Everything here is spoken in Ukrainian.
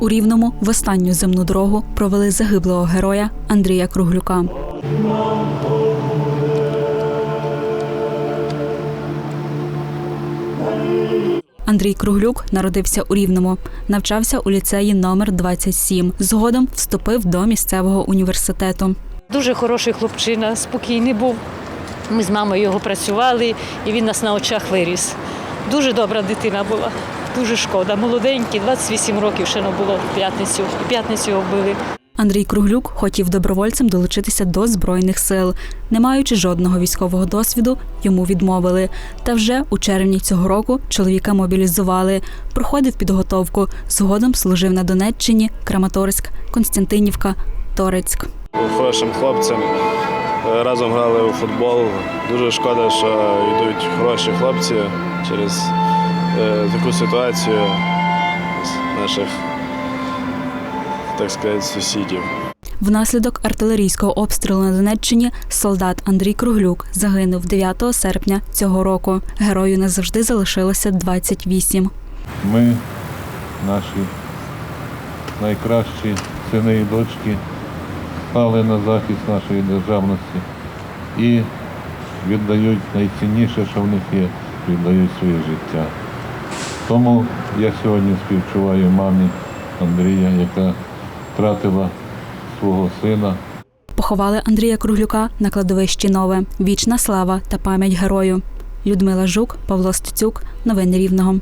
У Рівному в останню земну дорогу провели загиблого героя Андрія Круглюка. Андрій Круглюк народився у Рівному, навчався у ліцеї номер 27. Згодом вступив до місцевого університету. Дуже хороший хлопчина, спокійний був. Ми з мамою його працювали, і він нас на очах виріс. Дуже добра дитина була, дуже шкода. Молоденький, 28 років ще не було в п'ятницю. В п'ятницю його вбили. Андрій Круглюк хотів добровольцем долучитися до збройних сил. Не маючи жодного військового досвіду, йому відмовили. Та вже у червні цього року чоловіка мобілізували. Проходив підготовку. Згодом служив на Донеччині, Краматорськ, Константинівка, Торецьк. Був хорошим хлопцем. Е, Разом грали у футбол. Дуже шкода, що йдуть хороші хлопці через е, таку ситуацію з наших, так сказати, сусідів. Внаслідок артилерійського обстрілу на Донеччині солдат Андрій Круглюк загинув 9 серпня цього року. Герою назавжди залишилося 28. Ми, наші найкращі сини і дочки, стали на захист нашої державності і віддають найцінніше, що в них є, віддають своє життя. Тому я сьогодні співчуваю мамі Андрія, яка втратила свого сина. Поховали Андрія Круглюка на кладовищі Нове. Вічна слава та пам'ять герою. Людмила Жук, Павло Стецюк. Новини Рівного.